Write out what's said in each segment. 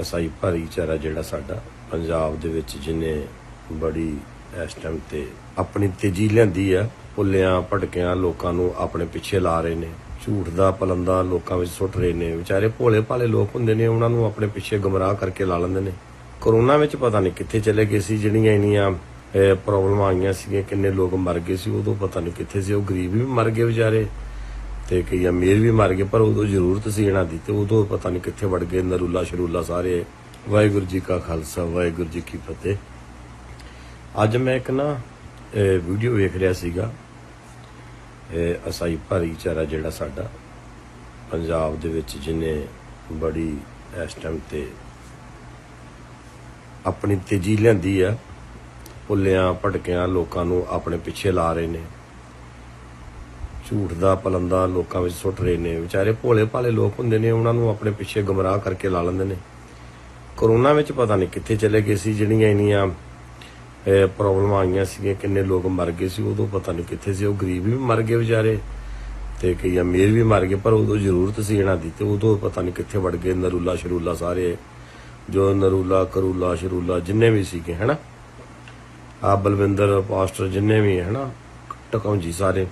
ਅਸਾਈ ਭਾਈਚਾਰਾ ਜਿਹੜਾ ਸਾਡਾ ਪੰਜਾਬ ਦੇ ਵਿੱਚ ਜਿਹਨੇ ਬੜੀ ਇਸ ਟਾਈਮ ਤੇ ਆਪਣੀ ਤੇਜ਼ੀ ਲਿਆਂਦੀ ਆ, ਪੁੱਲਿਆਂ, ਭਟਕਿਆਂ ਲੋਕਾਂ ਨੂੰ ਆਪਣੇ ਪਿੱਛੇ ਲਾ ਰਹੇ ਨੇ, ਝੂਠ ਦਾ, ਪਲੰਦਾ ਲੋਕਾਂ ਵਿੱਚ ਸੁੱਟ ਰਹੇ ਨੇ, ਵਿਚਾਰੇ ਭੋਲੇ ਭਾਲੇ ਲੋਕ ਹੁੰਦੇ ਨੇ, ਉਹਨਾਂ ਨੂੰ ਆਪਣੇ ਪਿੱਛੇ ਗਮਰਾਹ ਕਰਕੇ ਲਾ ਲੈਂਦੇ ਨੇ। ਕਰੋਨਾ ਵਿੱਚ ਪਤਾ ਨਹੀਂ ਕਿੱਥੇ ਚਲੇ ਗਏ ਸੀ, ਜਿਹੜੀਆਂ ਇੰਨੀਆਂ ਪ੍ਰੋਬਲਮਾਂ ਆਈਆਂ ਸੀਗੀਆਂ, ਕਿੰਨੇ ਲੋਕ ਮਰ ਗਏ ਸੀ, ਉਦੋਂ ਪਤਾ ਨਹੀਂ ਕਿੱਥੇ ਸੀ, ਉਹ ਗਰੀਬ ਵੀ ਮਰ ਗਏ ਵਿਚਾਰੇ। ਤੇ ਕਈ ਅਮੀਰ ਵੀ ਮਰ ਗਏ, ਪਰ ਉਦੋਂ ਜ਼ਰੂਰਤ ਸੀ ਇਹਨਾਂ ਦੀ ਤੇ ਉਦੋਂ ਪਤਾ ਨਹੀਂ ਕਿੱਥੇ ਵੜ ਗਏ, ਨਰੂਲਾ ਸ਼ਰੂਲਾ ਸਾਰੇ। ਵਾਹਿਗੁਰੂ ਜੀ ਕਾ ਖਾਲਸਾ, ਵਾਹਿਗੁਰੂ ਜੀ ਕੀ ਫਤਿਹ। ਅੱਜ ਮੈਂ ਇੱਕ ਨਾ ਵੀਡੀਓ ਵੇਖ ਰਿਹਾ ਸੀਗਾ। ਇਹ ਅਸਾਈ ਭਾਈਚਾਰਾ ਜਿਹੜਾ ਸਾਡਾ, ਪੰਜਾਬ ਦੇ ਵਿੱਚ ਜਿਹਨੇ ਬੜੀ ਇਸ ਟਾਈਮ ਤੇ ਆਪਣੀ ਤੇਜ਼ੀ ਲਿਆਂਦੀ ਆ, ਪੁੱਲਿਆਂ, ਭਟਕਿਆਂ, ਲੋਕਾਂ ਨੂੰ ਆਪਣੇ ਪਿੱਛੇ ਲਾ ਰਹੇ ਨੇ। ਝੂਠ ਦਾ ਪਲੰਦਾ ਲੋਕਾਂ ਵਿੱਚ ਸੁੱਟ ਰਹੇ ਨੇ। ਵਿਚਾਰੇ ਭੋਲੇ ਭਾਲੇ ਲੋਕ ਹੁੰਦੇ ਨੇ, ਉਹਨਾਂ ਨੂੰ ਆਪਣੇ ਪਿੱਛੇ ਗਮਰਾਹ ਕਰਕੇ ਲਾ ਲੈਂਦੇ ਨੇ। ਕਰੋਨਾ ਵਿੱਚ ਪਤਾ ਨਹੀਂ ਕਿੱਥੇ ਚਲੇ ਗਏ ਸੀ, ਜਿਹੜੀਆਂ ਇੰਨੀਆਂ ਪ੍ਰੋਬਲਮ ਆਈਆਂ ਸੀਗੀਆਂ, ਕਿੰਨੇ ਲੋਕ ਮਰ ਗਏ ਸੀ, ਉਦੋਂ ਪਤਾ ਨਹੀਂ ਕਿੱਥੇ ਸੀ। ਉਹ ਗਰੀਬ ਵੀ ਮਰ ਗਏ ਵਿਚਾਰੇ ਤੇ ਕਈ ਅਮੀਰ ਵੀ ਮਰ ਗਏ, ਪਰ ਉਦੋਂ ਜ਼ਰੂਰਤ ਸੀ ਇਹਨਾਂ ਦੀ ਤੇ ਉਦੋਂ ਪਤਾ ਨਹੀਂ ਕਿੱਥੇ ਵੜ ਗਏ। ਨਰੂਲਾ ਸ਼ਰੂਲਾ ਸਾਰੇ, ਜੋ ਨਰੂਲਾ, ਕਰੂਲਾ, ਸ਼ਰੂਲਾ, ਜਿੰਨੇ ਵੀ ਸੀਗੇ, ਹਨਾ? ਆ ਬਲਵਿੰਦਰ, ਪਾਸਟਰ ਜਿੰਨੇ ਵੀ, ਹਨਾ? ਟਕੌਂਜੀ ਸਾਰੇ।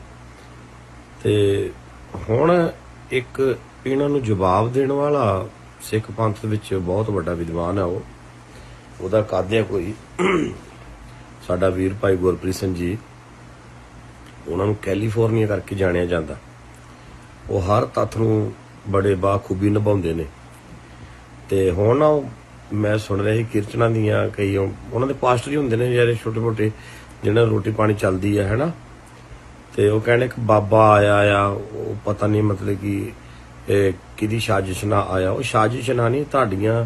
ਤੇ ਹੁਣ ਇੱਕ ਇਹਨਾਂ ਨੂੰ ਜਵਾਬ ਦੇਣ ਵਾਲਾ ਸਿੱਖ ਪੰਥ ਵਿੱਚ ਬਹੁਤ ਵੱਡਾ ਵਿਦਵਾਨ ਹੈ ਉਹ। ਉਹਦਾ ਕਾਦਿਆ ਕੋਈ। ਸਾਡਾ ਵੀਰ ਭਾਈ ਗੁਰਪ੍ਰੀਤ ਸਿੰਘ ਜੀ, ਉਹਨਾਂ ਨੂੰ ਕੈਲੀਫੋਰਨੀਆ ਕਰਕੇ ਜਾਣਿਆ ਜਾਂਦਾ। ਉਹ ਹਰ ਤੱਥ ਨੂੰ ਬੜੇ ਬਾਖੂਬੀ ਨਿਭਾਉਂਦੇ ਨੇ। ਤੇ ਹੁਣ ਉਹ ਮੈਂ ਸੁਣ ਰਿਹਾ ਸੀ ਕੀਰਤਨਾਂ ਦੀਆਂ, ਕਈ ਉਹ- ਉਹਨਾਂ ਦੇ ਪਾਸਟਰ ਹੀ ਹੁੰਦੇ ਨੇ ਜਿਹੜੇ ਛੋਟੇ ਮੋਟੇ ਜਿਹਨਾਂ ਦੀ ਰੋਟੀ ਪਾਣੀ ਚੱਲਦੀ ਆ ਹੈਨਾ ਤੇ ਉਹ ਕਹਿੰਦੇ ਇੱਕ ਬਾਬਾ ਆਇਆ ਆ, ਉਹ ਪਤਾ ਨਹੀਂ ਮਤਲਬ ਕਿ ਕਿਹਦੀ ਸਾਜ਼ਿਸ਼ ਨਾਲ ਆਇਆ। ਉਹ ਸਾਜ਼ਿਸ਼ ਨਾਲ ਨਹੀਂ, ਤੁਹਾਡੀਆਂ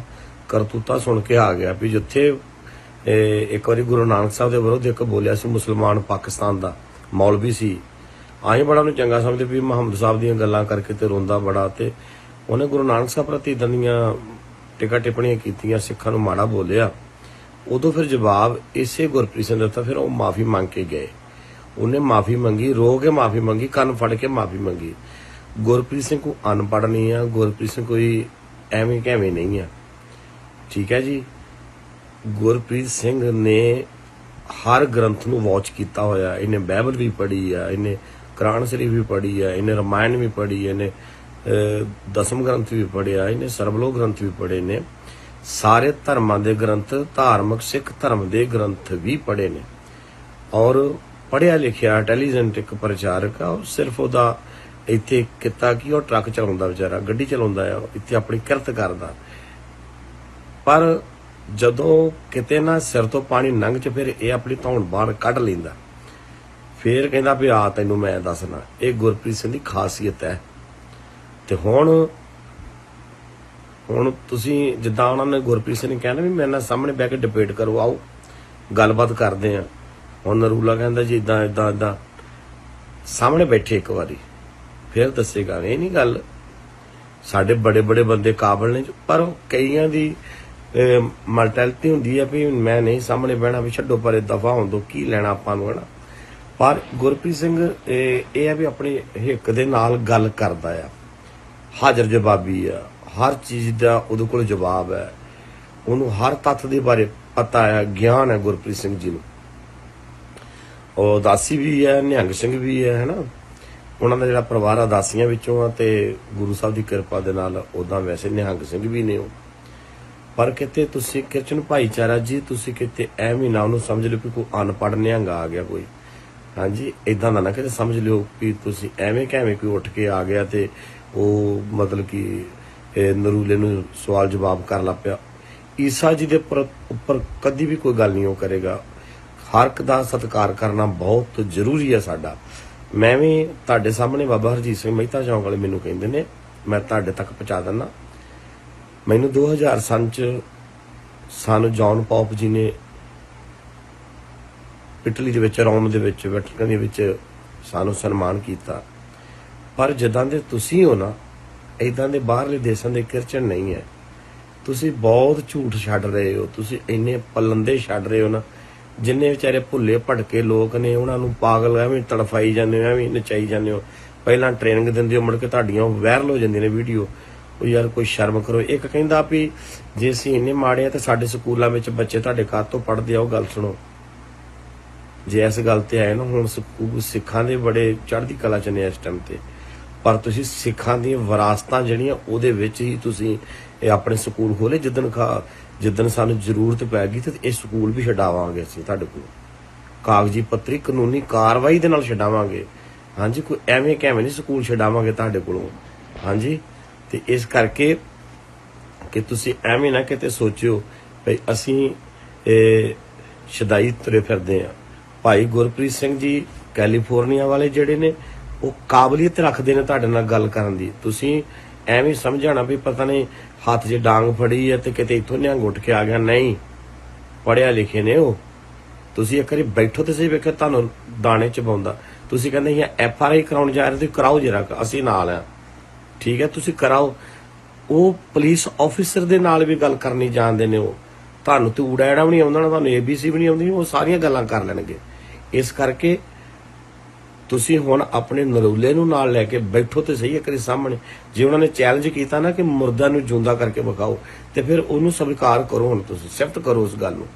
ਕਰਤੂਤਾਂ ਸੁਣ ਕੇ ਆ ਗਿਆ ਵੀ ਜਿੱਥੇ ਇੱਕ ਵਾਰੀ ਗੁਰੂ ਨਾਨਕ ਸਾਹਿਬ ਦੇ ਵਿਰੁੱਧ ਇੱਕ ਬੋਲਿਆ ਸੀ ਮੁਸਲਮਾਨ ਪਾਕਿਸਤਾਨ ਦਾ, ਮੌਲਵੀ ਸੀ। ਆਏ ਬੜਾ ਨੂੰ ਚੰਗਾ ਸਮਝਦੇ ਵੀ ਮੁਹੰਮਦ ਸਾਹਿਬ ਦੀਆਂ ਗੱਲਾਂ ਕਰਕੇ ਤੇ ਰੋਂਦਾ ਬੜਾ ਤੇ ਉਹਨੇ ਗੁਰੂ ਨਾਨਕ ਸਾਹਿਬ ਪ੍ਰਤੀ ਏਦਾਂ ਦੀਆਂ ਟਿਕਾ ਟਿੱਪਣੀਆਂ ਕੀਤੀਆਂ, ਸਿੱਖਾਂ ਨੂੰ ਮਾੜਾ ਬੋਲਿਆ। ਉਦੋਂ ਫਿਰ ਜਵਾਬ ਇਸੇ ਗੁਰਪ੍ਰੀਤ ਸਿੰਘ ਨੇ ਦਿੱਤਾ ਫਿਰ ਉਹ ਮਾਫੀ ਮੰਗ ਕੇ ਗਏ। ਉਹਨੇ ਮਾਫੀ ਮੰਗੀ, ਰੋ ਕੇ ਮਾਫੀ ਮੰਗੀ, ਕੰਨ ਫੜ ਕੇ ਮਾਫੀ ਮੰਗੀ। ਗੁਰਪ੍ਰੀਤ ਸਿੰਘ ਕੋ ਅਨਪੜ੍ਹ ਨਹੀਂ ਆ, ਗੁਰਪ੍ਰੀਤ ਸਿੰਘ ਕੋਈ ਐਵੇਂ ਕਿਵੇਂ ਨਹੀਂ ਆ। ਠੀਕ ਹੈ ਜੀ? ਗੁਰਪ੍ਰੀਤ ਸਿੰਘ ਨੇ ਹਰ ਗ੍ਰੰਥ ਨੂੰ ਵਾਚ ਕੀਤਾ ਹੋਇਆ, ਇਹਨੇ ਬਾਈਬਲ ਵੀ ਪੜ੍ਹੀ ਆ, ਇਹਨੇ ਕੁਰਾਨ ਸ਼ਰੀਫ ਵੀ ਪੜ੍ਹੀ ਆ, ਇਹਨੇ ਰਮਾਇਣ ਵੀ ਪੜ੍ਹੀ, ਇਹਨੇ ਦਸਮ ਗ੍ਰੰਥ ਵੀ ਪੜ੍ਹਿਆ, ਇਹਨੇ ਸਰਬਲੋ ਗ੍ਰੰਥ ਵੀ ਪੜ੍ਹੇ ਨੇ। ਸਾਰੇ ਧਰਮਾਂ ਦੇ ਗ੍ਰੰਥ, ਧਾਰਮਿਕ ਸਿੱਖ ਧਰਮ ਦੇ ਗ੍ਰੰਥ ਵੀ ਪੜ੍ਹੇ ਨੇ। ਔਰ ਪੜਿਆ ਲਿਖਿਆ ਇੰਟੈਲੀਜੈਂਟ ਇੱਕ ਪ੍ਰਚਾਰਕ ਆ, ਉਹ ਸਿਰਫ ਉਹਦਾ ਇੱਥੇ ਕਿੱਤਾ ਕੀ, ਉਹ ਟਰੱਕ ਚਲਾਉਂਦਾ ਵਿਚਾਰਾ, ਗੱਡੀ ਚਲਾਉਂਦਾ ਆ ਇੱਥੇ ਆਪਣੀ ਕਿਰਤ ਕਰਦਾ। ਪਰ ਜਦੋਂ ਕਿਤੇ ਨਾ ਸਿਰ ਤੋਂ ਪਾਣੀ ਲੰਘ ਚ, ਫਿਰ ਇਹ ਆਪਣੀ ਧੌਣ ਬਾਹਰ ਕੱਢ ਲੈਂਦਾ। ਫਿਰ ਕਹਿੰਦਾ ਵੀ, ਆ ਤੈਨੂੰ ਮੈਂ ਦੱਸਣਾ, ਇਹ ਗੁਰਪ੍ਰੀਤ ਸਿੰਘ ਦੀ ਖਾਸੀਅਤ ਹੈ। ਤੇ ਹੁਣ ਹੁਣ ਤੁਸੀਂ ਜਿੱਦਾਂ ਉਹਨਾਂ ਨੇ ਗੁਰਪ੍ਰੀਤ ਸਿੰਘ ਨੇ ਕਹਿਣਾ ਵੀ ਮੇਰੇ ਨਾਲ ਸਾਹਮਣੇ ਬਹਿ ਕੇ ਡਿਬੇਟ ਕਰੋ, ਆਓ, ਗੱਲਬਾਤ ਕਰਦੇ ਆ ਹੁਣ ਨਰੂਲਾ ਕਹਿੰਦਾ ਜੀ ਇਦਾਂ ਇਦਾਂ ਇਦਾਂ ਸਾਹਮਣੇ ਬੈਠੇ ਇੱਕ ਵਾਰੀ। ਫਿਰ ਦੱਸੇਗਾ, ਇਹ ਨਹੀਂ ਗੱਲ। ਸਾਡੇ ਬੜੇ ਬੜੇ ਬੰਦੇ ਕਾਬਲ ਨੇ ਪਰ ਕਈਆਂ ਦੀ ਮਲਟੈਲਿਟੀ ਹੁੰਦੀ ਹੈ ਵੀ ਮੈਂ ਨਹੀਂ ਸਾਹਮਣੇ ਬਹਿਣਾ, ਵੀ ਛੱਡੋ, ਪਰੇ ਦਫਾ ਹੋਣ ਦੋ, ਕੀ ਲੈਣਾ ਆਪਾਂ ਨੂੰ, ਹਨਾ? ਪਰ ਗੁਰਪ੍ਰੀਤ ਸਿੰਘ, ਇਹ ਇਹ ਹੈ ਵੀ ਆਪਣੀ ਹਿੱਕ ਦੇ ਨਾਲ ਗੱਲ ਕਰਦਾ ਆ। ਹਾਜ਼ਰ ਜਵਾਬੀ ਆ। ਹਰ ਚੀਜ਼ ਦਾ ਉਹਦੇ ਕੋਲ ਜਵਾਬ ਹੈ। ਉਹਨੂੰ ਹਰ ਤੱਥ ਦੇ ਬਾਰੇ ਪਤਾ ਹੈ, ਗਿਆਨ ਹੈ ਗੁਰਪ੍ਰੀਤ ਸਿੰਘ ਜੀ ਨੂੰ। ਉਹ ਦਾਸੀ ਵੀ ਹੈ, ਨਿਹੰਗ ਸਿੰਘ ਵੀ ਹੈ, ਹੈਨਾ? ਉਹਨਾਂ ਦਾ ਜਿਹੜਾ ਪਰਿਵਾਰ ਆ ਦਾਸੀਆਂ ਵਿੱਚੋਂ ਆ ਤੇ ਗੁਰੂ ਸਾਹਿਬ ਦੀ ਕਿਰਪਾ ਦੇ ਨਾਲ ਉਦਾਂ ਵੈਸੇ ਨਿਹੰਗ ਸਿੰਘ ਵੀ ਨੇ ਉਹ। ਪਰ ਕਿਤੇ ਤੁਸੀਂ ਕਿਰਚਨ ਭਾਈਚਾਰਾ ਜੀ, ਤੁਸੀਂ ਕਿਤੇ ਐਵੇਂ ਨਾ ਉਹਨੂੰ ਸਮਝ ਲਿਓ ਕਿ ਕੋਈ ਅਨਪੜ੍ਹ ਨਿਹੰਗ ਆ ਗਿਆ ਕੋਈ। ਹਾਂਜੀ ਇਦਾਂ ਦਾ ਨਾ ਕਿਤੇ ਸਮਝ ਲਿਓ ਕਿ ਤੁਸੀਂ ਐਵੇਂ ਕਿਵੇਂ ਕੋਈ ਉੱਠ ਕੇ ਆ ਗਿਆ ਤੇ ਉਹ ਮਤਲਬ ਕਿ ਨਰੂਲੇ ਨੂੰ ਸਵਾਲ ਜਵਾਬ ਕਰ ਲਾ ਪਿਆ। ਈਸਾ ਜੀ ਦੇ ਉੱਪਰ ਉੱਪਰ ਕਦੀ ਵੀ ਕੋਈ ਗੱਲ ਨਹੀਂ ਉਹ ਕਰੇਗਾ। ਹਰ ਇੱਕ ਦਾ ਸਤਿਕਾਰ ਕਰਨਾ ਬਹੁਤ ਜ਼ਰੂਰੀ ਹੈ ਸਾਡਾ। ਮੈਂ ਵੀ ਤੁਹਾਡੇ ਸਾਹਮਣੇ ਬਾਬਾ ਹਰਜੀਤ ਸਿੰਘ ਮਹਿਤਾ ਚੌਂਕ ਵਾਲੇ ਮੈਨੂੰ ਕਹਿੰਦੇ ਨੇ, ਮੈਂ ਤੁਹਾਡੇ ਤੱਕ ਪਹੁੰਚਾ ਦਿੰਦਾ। ਮੈਨੂੰ 2000 ਸਨ ਚ ਸਾਨੂੰ ਜੌਨ ਪੌਪ ਜੀ ਨੇ ਇਟਲੀ ਦੇ ਵਿੱਚ, ਰੋਮ ਦੇ ਵਿੱਚ, ਵੈਟੀਕਨ ਦੇ ਵਿੱਚ ਸਾਨੂੰ ਸਨਮਾਨ ਕੀਤਾ। ਪਰ ਜਦਾਂ ਦੇ ਤੁਸੀਂ ਹੋ ਨਾ ਇਦਾਂ ਦੇ ਬਾਹਰਲੇ ਦੇਸ਼ਾਂ ਦੇ ਕਿਰਚਨ ਨਹੀਂ ਹੈ। ਤੁਸੀਂ ਬਹੁਤ ਝੂਠ ਛੱਡ ਰਹੇ ਹੋ, ਤੁਸੀਂ ਇੰਨੇ ਪਲੰਦੇ ਛੱਡ ਰਹੇ ਹੋ ਨਾ। ਜਿੰਨੇ ਵਿਚਾਰੇ ਭੁੱਲੇ ਭਟਕੇ ਲੋਕ ਨੇ, ਉਹਨਾਂ ਨੂੰ ਪਾਗਲ ਐਵੇਂ ਤੜਫਾਈ ਜਾਂਦੇ ਹੋ, ਐਵੇਂ ਨਚਾਈ ਜਾਂਦੇ ਹੋ। ਪਹਿਲਾਂ ਟ੍ਰੇਨਿੰਗ ਦਿੰਦੇ ਹੋ, ਮੁੜ ਕੇ ਤੁਹਾਡੀਆਂ ਵਾਇਰਲ ਹੋ ਜਾਂਦੀਆਂ ਨੇ ਵੀਡੀਓ ਉਹ ਯਾਰ ਕੋਈ ਸ਼ਰਮ ਕਰੋ। ਇੱਕ ਕਹਿੰਦਾ ਵੀ ਜੇ ਅਸੀਂ ਇੰਨੇ ਮਾੜੇ ਆ ਤੇ ਸਾਡੇ ਸਕੂਲਾਂ ਵਿੱਚ ਬੱਚੇ ਤੁਹਾਡੇ ਘਰ ਤੋਂ ਪੜ੍ਹਦੇ ਆ, ਉਹ ਗੱਲ ਸੁਣੋ। ਜੇ ਇਸ ਗੱਲ ਤੇ ਆਏ ਨਾ, ਹੁਣ ਸਕੂ- ਸਿੱਖਾਂ ਦੇ ਬੜੇ ਚੜ੍ਹਦੀ ਕਲਾ ਚ ਨੇ ਇਸ ਟਾਈਮ ਤੇ। ਪਰ ਤੁਸੀਂ ਸਿੱਖਾਂ ਦੀਆਂ ਵਿਰਾਸਤਾਂ ਜਿਹੜੀਆਂ, ਉਹਦੇ ਵਿੱਚ ਹੀ ਤੁਸੀਂ ਇਹ ਆਪਣੇ ਸਕੂਲ ਖੋਲੇ ਜਿੱਦਣ ਖਾ ਸਾਨੂੰ ਜ਼ਰੂਰਤ ਪੈ ਗਈ ਤੇ ਇਹ ਸਕੂਲ ਵੀ ਛਡਾਵਾਂਗੇ ਅਸੀਂ ਤੁਹਾਡੇ ਕੋਲ। ਕਾਗਜ਼ੀ ਪੱਤਰੀ, ਕਾਨੂੰਨੀ ਕਾਰਵਾਈ ਦੇ ਨਾਲ ਛਡਾਵਾਂਗੇ। ਹਾਂਜੀ, ਕੋਈ ਐਵੇਂ ਕਿਵੇਂ ਨਹੀਂ ਸਕੂਲ ਛਡਾਵਾਂਗੇ ਤੁਹਾਡੇ ਕੋਲੋਂ। ਹਾਂਜੀ, ਤੇ ਇਸ ਕਰਕੇ ਕਿ ਤੁਸੀਂ ਐਵੇਂ ਨਾ ਕਿਤੇ ਸੋਚਿਓ ਭਈ ਅਸੀਂ, ਇਹ ਸ਼ਦਾਈ ਤੁਰੇ ਫਿਰਦੇ ਆ ਭਾਈ ਗੁਰਪ੍ਰੀਤ ਸਿੰਘ ਜੀ ਕੈਲੀਫੋਰਨੀਆ ਵਾਲੇ ਜਿਹੜੇ ਨੇ, ਉਹ ਕਾਬਲੀਅਤ ਰੱਖਦੇ ਨੇ ਤੁਹਾਡੇ ਨਾਲ ਗੱਲ ਕਰਨ ਦੀ। ਤੁਸੀਂ ਐਵੇਂ ਸਮਝਾਣਾ ਵੀ ਪਤਾ ਨਹੀਂ ਹੱਥ 'ਚ ਡਾਂਗ ਫੜੀ ਹੈ ਤੇ ਕਿਤੇ ਇੱਥੋਂ ਨਿਹੰਗ ਉੱਠ ਕੇ ਆ ਗਿਆ। ਨਹੀਂ ਪੜਿਆ ਲਿਖੇ ਨੇ ਉਹ। ਤੁਸੀਂ ਇੱਕ ਵਾਰੀ ਬੈਠੋ ਤੇ ਸਹੀ ਵੇਖੋ, ਤੁਹਾਨੂੰ ਦਾਣੇ ਚ ਪਾਉਂਦਾ ਤੁਸੀਂ ਕਹਿੰਦੇ ਇਹ ਐਫ ਆਰ ਆਈ ਕਰਾਉਣ ਜਾ ਰਹੇ ਤੇ ਕਰਾਓ ਜਰਾ, ਅਸੀਂ ਨਾਲ ਆ। ਠੀਕ ਹੈ, ਤੁਸੀਂ ਕਰਾਓ। ਉਹ ਪੁਲਿਸ ਆਫੀਸਰ ਦੇ ਨਾਲ ਵੀ ਗੱਲ ਕਰਨੀ ਜਾਣਦੇ ਨੇ ਉਹ। ਤੁਹਾਨੂੰ ਤੇ ਊੜਾ ਐੜਾ ਵੀ ਨਹੀਂ ਆਉਂਦਾ, ਨਾ ਤੁਹਾਨੂੰ ਏਬੀਸੀ ਵੀ ਨਹੀਂ ਆਉਂਦੀ, ਉਹ ਸਾਰੀਆਂ ਗੱਲਾਂ ਕਰ ਲੈਣਗੇ। ਇਸ ਕਰਕੇ ਤੁਸੀਂ ਹੁਣ ਆਪਣੇ ਨਰੂਲੇ ਨੂੰ ਨਾਲ ਲੈ ਕੇ ਬੈਠੋ ਤੇ ਸਹੀ ਇੱਕ ਵਾਰੀ ਸਾਹਮਣੇ। ਜੇ ਉਹਨਾਂ ਨੇ ਚੈਲੰਜ ਕੀਤਾ ਨਾ ਕਿ ਮੁਰਦਾ ਨੂੰ ਜਿਉਂਦਾ ਕਰਕੇ ਵਿਖਾਓ ਤੇ ਫਿਰ ਉਹਨੂੰ ਸਵੀਕਾਰ ਕਰੋ ਹੁਣ ਤੁਸੀਂ ਸਿਫਤ ਕਰੋ ਉਸ ਗੱਲ ਨੂੰ।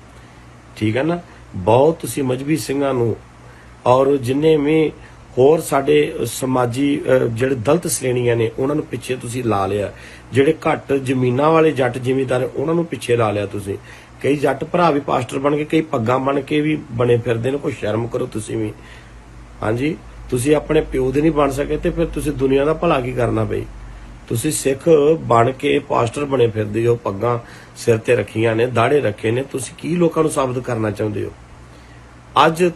ਠੀਕ ਹੈ ਨਾ? ਬਹੁਤ ਤੁਸੀਂ ਮਜਬੀ ਸਿੰਘਾਂ ਨੂੰ ਔਰ ਜਿੰਨੇ ਵੀ ਹੋਰ ਸਾਡੇ ਸਮਾਜੀ ਅਹ, ਜਿਹੜੇ ਦਲਤ ਸ਼੍ਰੇਣੀਆਂ ਨੇ ਉਹਨਾਂ ਨੂੰ ਪਿੱਛੇ ਤੁਸੀਂ ਲਾ ਲਿਆ। ਜਿਹੜੇ ਘੱਟ ਜ਼ਮੀਨਾਂ ਵਾਲੇ ਜੱਟ ਜ਼ਿਮੀਂਦਾਰ ਨੇ, ਉਹਨਾਂ ਨੂੰ ਪਿੱਛੇ ਲਾ ਲਿਆ ਤੁਸੀਂ। ਕਈ ਜੱਟ ਭਰਾ ਵੀ ਪਾਸਟਰ ਬਣ ਕੇ ਕਈ ਪੱਗਾਂ ਬਣ ਕੇ ਵੀ ਬਣੇ ਫਿਰਦੇ ਨੇ ਕੋਈ ਸ਼ਰਮ ਕਰੋ ਤੁਸੀਂ ਵੀ। ਹਾਂਜੀ, ਤੁਸੀਂ ਆਪਣੇ ਪਿਓ ਦੇ ਨਹੀਂ ਬਣ ਸਕੇ ਤੇ ਫਿਰ ਤੁਸੀਂ ਦੁਨੀਆ ਦਾ ਭਲਾ ਕੀ ਕਰਨਾ ਬਈ? ਤੁਸੀਂ ਸਿੱਖ ਬਣ ਕੇ ਪਾਸਟਰ ਬਣੇ ਫਿਰਦੇ ਹੋ, ਪੱਗਾਂ ਸਿਰ ਤੇ ਰੱਖੀਆਂ ਨੇ ਦਾੜੇ ਰੱਖੇ ਨੇ, ਤੁਸੀਂ ਕੀ ਲੋਕਾਂ ਨੂੰ ਸਾਬਤ ਕਰਨਾ ਚਾਹੁੰਦੇ ਹੋ? ਅੱਜ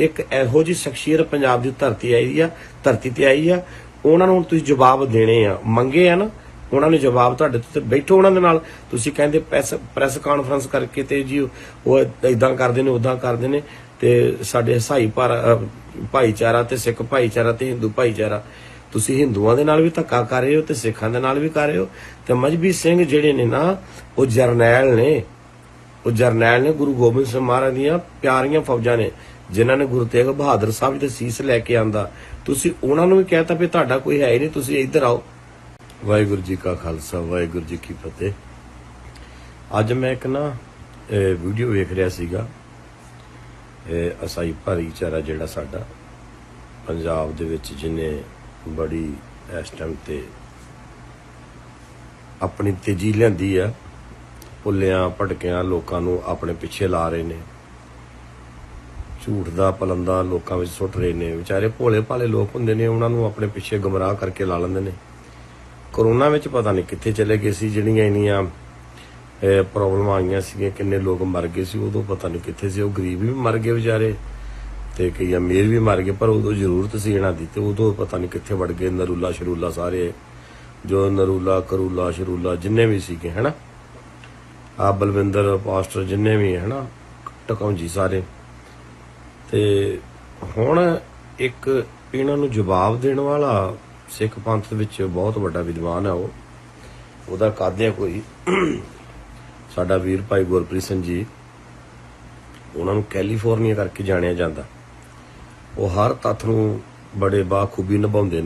ਇੱਕ ਇਹੋ ਜੀ ਸ਼ਖਸੀਅਤ ਪੰਜਾਬ ਦੀ ਧਰਤੀ ਆਈ ਆ, ਧਰਤੀ ਤੇ ਆਈ ਆ, ਉਹਨਾਂ ਨੂੰ ਤੁਸੀਂ ਜਵਾਬ ਦੇਣੇ ਆ। ਮੰਗੇ ਆ ਨਾ, ਉਹਨਾਂ ਨੇ ਜਵਾਬ ਤੁਹਾਡੇ ਤੇ ਬੈਠੋ ਉਹਨਾਂ ਦੇ ਨਾਲ। ਤੁਸੀਂ ਕਹਿੰਦੇ ਪ੍ਰੈਸ ਪ੍ਰੈਸ ਕਾਨਫਰੰਸ ਕਰਕੇ ਤੇ ਜੀ ਉਹ ਇਦਾਂ ਕਰਦੇ ਨੇ, ਉਦਾਂ ਕਰਦੇ ਨੇ। ਤੇ ਸਾਡੇ ਸਾਈ ਭਾਈਚਾਰਾ ਤੇ ਸਿੱਖ ਭਾਈਚਾਰਾ ਤੇ ਹਿੰਦੂ ਭਾਈਚਾਰਾ, ਤੁਸੀਂ ਹਿੰਦੂਆਂ ਦੇ ਨਾਲ ਵੀ ਧੱਕਾ ਕਰ ਰਹੇ ਹੋ ਤੇ ਸਿੱਖਾਂ ਦੇ ਨਾਲ ਵੀ ਕਰ ਰਹੇ ਹੋ, ਤੇ ਮਜਬੀ ਸਿੰਘ ਜਿਹੜੇ ਨੇ ਨਾ, ਉਹ ਜਰਨੈਲ ਨੇ, ਉਹ ਜਰਨੈਲ ਨੇ ਗੁਰੂ ਗੋਬਿੰਦ ਸਿੰਘ ਮਹਾਰਾਜ ਦੀਆਂ ਪਿਆਰੀਆਂ ਫੌਜਾਂ ਨੇ, ਜਿਨ੍ਹਾਂ ਨੇ ਗੁਰੂ ਤੇਗ ਬਹਾਦਰ ਸਾਹਿਬ ਦੇ ਸੀਸ ਲੈ ਕੇ ਆਂਦਾ। ਤੁਸੀਂ ਉਹਨਾਂ ਨੂੰ ਵੀ ਕਹਿਤਾ ਵੀ ਤੁਹਾਡਾ ਕੋਈ ਹੈ ਹੀ ਨਹੀਂ, ਤੁਸੀਂ ਇੱਧਰ ਆਓ। ਵਾਹਿਗੁਰੂ ਜੀ ਕਾ ਖਾਲਸਾ, ਵਾਹਿਗੁਰੂ ਜੀ ਕੀ ਫਤਿਹ। ਅੱਜ ਮੈਂ ਇੱਕ ਨਾ ਵੀਡੀਓ ਵੇਖ ਰਿਹਾ ਸੀਗਾ। ਅਸਾਈ ਭਾਈਚਾਰਾ ਜਿਹੜਾ ਸਾਡਾ ਪੰਜਾਬ ਦੇ ਵਿੱਚ ਜਿਹਨੇ ਬੜੀ ਇਸ ਟਾਈਮ ਤੇ ਆਪਣੀ ਤੇਜ਼ੀ ਲਿਆਂਦੀ ਆ, ਪੁੱਲਿਆਂ, ਭਟਕਿਆਂ ਲੋਕਾਂ ਨੂੰ ਆਪਣੇ ਪਿੱਛੇ ਲਾ ਰਹੇ ਨੇ। ਝੂਠ ਦਾ, ਪਲੰਦਾ ਲੋਕਾਂ ਵਿੱਚ ਸੁੱਟ ਰਹੇ ਨੇ। ਵਿਚਾਰੇ ਭੋਲੇ ਭਾਲੇ ਲੋਕ ਹੁੰਦੇ ਨੇ, ਉਹਨਾਂ ਨੂੰ ਆਪਣੇ ਪਿੱਛੇ ਗਮਰਾਹ ਕਰਕੇ ਲਾ ਲੈਂਦੇ ਨੇ। ਕਰੋਨਾ ਵਿੱਚ ਪਤਾ ਨਹੀਂ ਕਿੱਥੇ ਚਲੇ ਗਏ ਸੀ, ਜਿਹੜੀਆਂ ਇੰਨੀਆਂ ਪ੍ਰੋਬਲਮ ਆਈਆਂ ਸੀਗੀਆਂ, ਕਿੰਨੇ ਲੋਕ ਮਰ ਗਏ ਸੀ, ਉਦੋਂ ਪਤਾ ਨਹੀਂ ਕਿੱਥੇ ਸੀ, ਉਹ ਗਰੀਬ ਵੀ ਮਰ ਗਏ ਵਿਚਾਰੇ ਤੇ ਕਈ ਅਮੀਰ ਵੀ ਮਰ ਗਏ, ਪਰ ਉਦੋਂ ਜ਼ਰੂਰਤ ਸੀ ਇਹਨਾਂ ਦੀ ਤੇ ਉਦੋਂ ਪਤਾ ਨਹੀਂ ਕਿੱਥੇ ਵੜ ਗਏ, ਨਰੂਲਾ ਸ਼ਰੂਲਾ ਸਾਰੇ, ਜੋ ਨਰੂਲਾ, ਕਰੂਲਾ, ਸ਼ਰੂਲਾ ਜਿੰਨੇ ਵੀ ਸੀਗੇ, ਹਨਾ? ਆ ਬਲਵਿੰਦਰ, ਪਾਸਟਰ ਜਿੰਨੇ ਵੀ, ਹਨਾ? ਟਕੌਂਜੀ ਸਾਰੇ। ਤੇ ਹੁਣ ਇੱਕ ਇਹਨਾਂ ਨੂੰ ਜਵਾਬ ਦੇਣ ਵਾਲਾ ਸਿੱਖ ਪੰਥ ਵਿੱਚ ਬਹੁਤ ਵੱਡਾ ਵਿਦਵਾਨ ਹੈ ਉਹ। ਉਹਦਾ ਕਾਦਿਆ ਕੋਈ ਸਾਡਾ ਵੀਰ ਭਾਈ ਗੁਰਪ੍ਰੀਤ ਸਿੰਘ ਜੀ, ਉਹਨਾਂ ਨੂੰ ਕੈਲੀਫੋਰਨੀਆ ਕਰਕੇ ਜਾਣਿਆ ਜਾਂਦਾ। ਉਹ ਹਰ ਤੱਥ ਨੂੰ ਬੜੇ ਬਾਖੂਬੀ ਨਿਭਾਉਂਦੇ ਨੇ